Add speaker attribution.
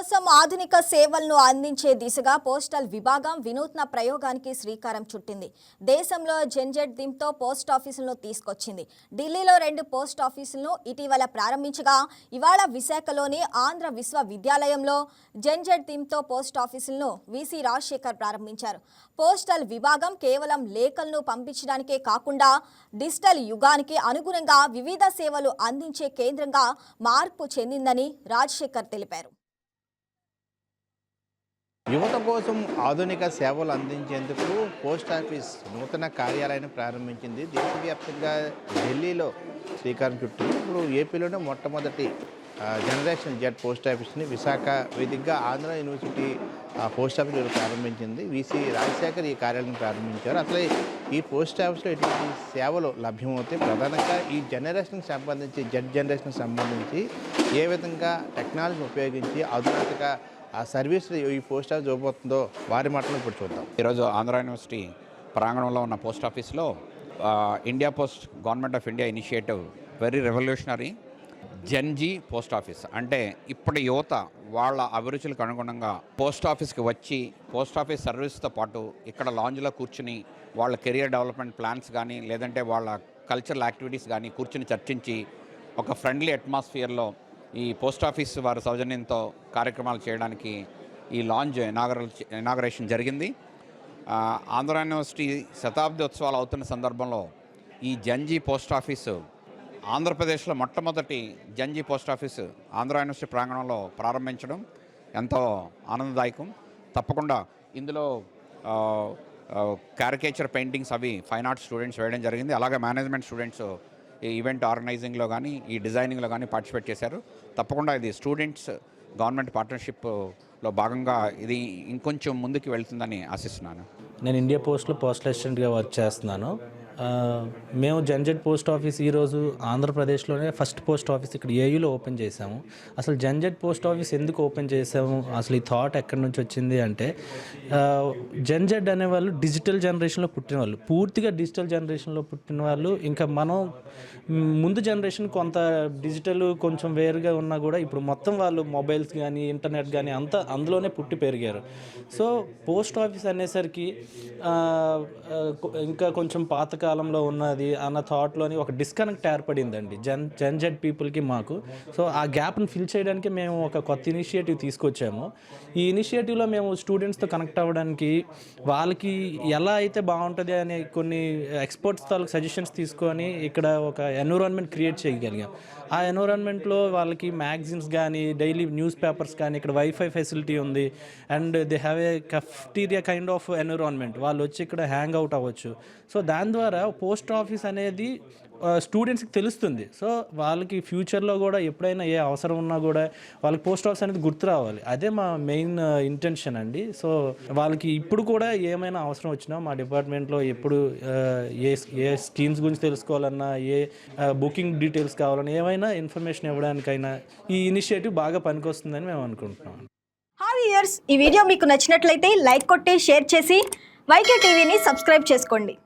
Speaker 1: కోసం ఆధునిక సేవలను అందించే దిశగా పోస్టల్ విభాగం వినూత్న ప్రయోగానికి శ్రీకారం చుట్టింది. దేశంలో జెంజెట్ దింతో పోస్ట్ ఆఫీసులను తీసుకొచ్చింది. ఢిల్లీలో రెండు పోస్ట్ ఆఫీసులను ఇటీవల ప్రారంభించగా ఇవాళ విశాఖలోని ఆంధ్ర విశ్వవిద్యాలయంలో జెంజెట్ దింతో పోస్ట్ ఆఫీసులను వీసీ రాజశేఖర్ ప్రారంభించారు. పోస్టల్ విభాగం కేవలం లేఖలను పంపించడానికే కాకుండా డిజిటల్ యుగానికి అనుగుణంగా వివిధ సేవలు అందించే కేంద్రంగా మార్పు చెందిందని రాజశేఖర్ తెలిపారు.
Speaker 2: యువత కోసం ఆధునిక సేవలు అందించేందుకు పోస్ట్ ఆఫీస్ నూతన కార్యాలయాన్ని ప్రారంభించింది దేశవ్యాప్తంగా ఢిల్లీలో శ్రీకారం చుట్టూ ఇప్పుడు ఏపీలోనే మొట్టమొదటి జనరేషన్ జెడ్ పోస్ట్ ఆఫీస్ని విశాఖ వేదికగా ఆంధ్ర యూనివర్సిటీ పోస్ట్ ఆఫీస్ ప్రారంభించింది. వీసీ రాజశేఖర్ ఈ కార్యాలయం ప్రారంభించారు. అసలు ఈ పోస్ట్ ఆఫీస్లో ఎటువంటి సేవలు లభ్యమవుతాయి? ప్రధానంగా ఈ జనరేషన్కి సంబంధించి జెడ్ జనరేషన్కి సంబంధించి ఏ విధంగా టెక్నాలజీ ఉపయోగించి ఆధునిక ఆ సర్వీస్ ఈ పోస్ట్ ఆఫీస్ ఇవ్వబోతుందో వారి మాటలు ఇప్పుడు చూద్దాం.
Speaker 3: ఈరోజు ఆంధ్ర యూనివర్సిటీ ప్రాంగణంలో ఉన్న పోస్ట్ ఆఫీస్లో India post government of India initiative very revolutionary Gen Z post office. అంటే ఇప్పటి యువత వాళ్ళ అభిరుచులకు అనుగుణంగా పోస్ట్ ఆఫీస్కి వచ్చి పోస్ట్ ఆఫీస్ సర్వీస్తో పాటు ఇక్కడ లాంజ్లో కూర్చుని వాళ్ళ కెరియర్ డెవలప్మెంట్ ప్లాన్స్ కానీ లేదంటే వాళ్ళ కల్చరల్ యాక్టివిటీస్ కానీ కూర్చుని చర్చించి ఒక ఫ్రెండ్లీ అట్మాస్ఫియర్లో ఈ పోస్ట్ ఆఫీస్ వారి సౌజన్యంతో కార్యక్రమాలు చేయడానికి ఈ లాంజ్ ఇనాగరల్ ఇనాగరేషన్ జరిగింది. ఆంధ్ర యూనివర్సిటీ శతాబ్ది ఉత్సవాలు అవుతున్న సందర్భంలో ఈ జంజీ పోస్ట్ ఆఫీసు ఆంధ్రప్రదేశ్లో మొట్టమొదటి Gen Z post office Andhra university ప్రాంగణంలో ప్రారంభించడం ఎంతో ఆనందదాయకం. తప్పకుండా ఇందులో క్యారికేచర్ పెయింటింగ్స్ అవి ఫైన్ ఆర్ట్స్ స్టూడెంట్స్ వేయడం జరిగింది. అలాగే మేనేజ్మెంట్ స్టూడెంట్స్ ఈ ఈవెంట్ ఆర్గనైజింగ్లో కానీ ఈ డిజైనింగ్లో కానీ పార్టిసిపేట్ చేశారు. తప్పకుండా ఇది స్టూడెంట్స్ గవర్నమెంట్ పార్ట్నర్షిప్లో భాగంగా ఇది ఇంకొంచెం ముందుకు వెళ్తుందని ఆశిస్తున్నాను.
Speaker 4: నేను ఇండియా పోస్ట్లో పోస్టల్ అసిస్టెంట్గా వర్క్ చేస్తున్నాను. మేము జంజెట్ పోస్ట్ ఆఫీస్ ఈరోజు ఆంధ్రప్రదేశ్లోనే ఫస్ట్ పోస్ట్ ఆఫీస్ ఇక్కడ ఏయూలో ఓపెన్ చేశాము. అసలు జంజెట్ పోస్ట్ ఆఫీస్ ఎందుకు ఓపెన్ చేసాము అసలు ఈ థాట్ ఎక్కడి నుంచి వచ్చింది అంటే జంజట్ జంజెట్ అనేవాళ్ళు డిజిటల్ జనరేషన్లో పుట్టిన వాళ్ళు పూర్తిగా డిజిటల్ జనరేషన్లో పుట్టిన వాళ్ళు ఇంకా మనం ముందు జనరేషన్ కొంత డిజిటల్ కొంచెం వేరుగా ఉన్నా కూడా ఇప్పుడు మొత్తం వాళ్ళు మొబైల్స్ కానీ ఇంటర్నెట్ కానీ అంతా అందులోనే పుట్టి పెరిగారు. సో పోస్ట్ ఆఫీస్ అనేసరికి ఇంకా కొంచెం కాలంలో ఉన్నది అన్న థాట్లోని ఒక డిస్కనెక్ట్ ఏర్పడిందండి. జన్ జన్ జెడ్ పీపుల్కి మాకు. సో ఆ గ్యాప్ని ఫిల్ చేయడానికి మేము ఒక కొత్త ఇనిషియేటివ్ తీసుకొచ్చాము. ఈ ఇనిషియేటివ్లో మేము స్టూడెంట్స్తో కనెక్ట్ అవ్వడానికి వాళ్ళకి ఎలా అయితే బాగుంటుంది అనే కొన్ని ఎక్స్పర్ట్స్ వాళ్ళకి సజెషన్స్ తీసుకొని ఇక్కడ ఒక ఎన్విరాన్మెంట్ క్రియేట్ చేయగలిగాం. ఆ ఎన్విరాన్మెంట్లో వాళ్ళకి మ్యాగజైన్స్ కానీ డైలీ న్యూస్ పేపర్స్ కానీ ఇక్కడ వైఫై ఫెసిలిటీ ఉంది. And they have a cafeteria kind of environment వాళ్ళు వచ్చి ఇక్కడ హ్యాంగ్ అవుట్ అవ్వచ్చు. సో దాని ద్వారా పోస్ట్ ఆఫీస్ అనేది స్టూడెంట్స్కి తెలుస్తుంది. సో వాళ్ళకి ఫ్యూచర్లో కూడా ఎప్పుడైనా ఏ అవసరం ఉన్నా కూడా వాళ్ళకి పోస్ట్ ఆఫీస్ అనేది గుర్తు రావాలి. అదే మా మెయిన్ ఇంటెన్షన్ అండి. సో వాళ్ళకి ఇప్పుడు కూడా ఏమైనా అవసరం వచ్చినా మా డిపార్ట్మెంట్లో ఎప్పుడు ఏ ఏ స్కీమ్స్ గురించి తెలుసుకోవాలన్నా ఏ బుకింగ్ డీటెయిల్స్ కావాలన్నా ఏమైనా ఇన్ఫర్మేషన్ ఇవ్వడానికైనా ఈ ఇనిషియేటివ్ బాగా పనికొస్తుందని మేము అనుకుంటున్నాం.
Speaker 1: హాయ్ ఇయర్స్ ఈ వీడియో మీకు నచ్చినట్లయితే లైక్ కొట్టి షేర్ చేసి వైకే టీవీని సబ్స్క్రైబ్ చేసుకోండి.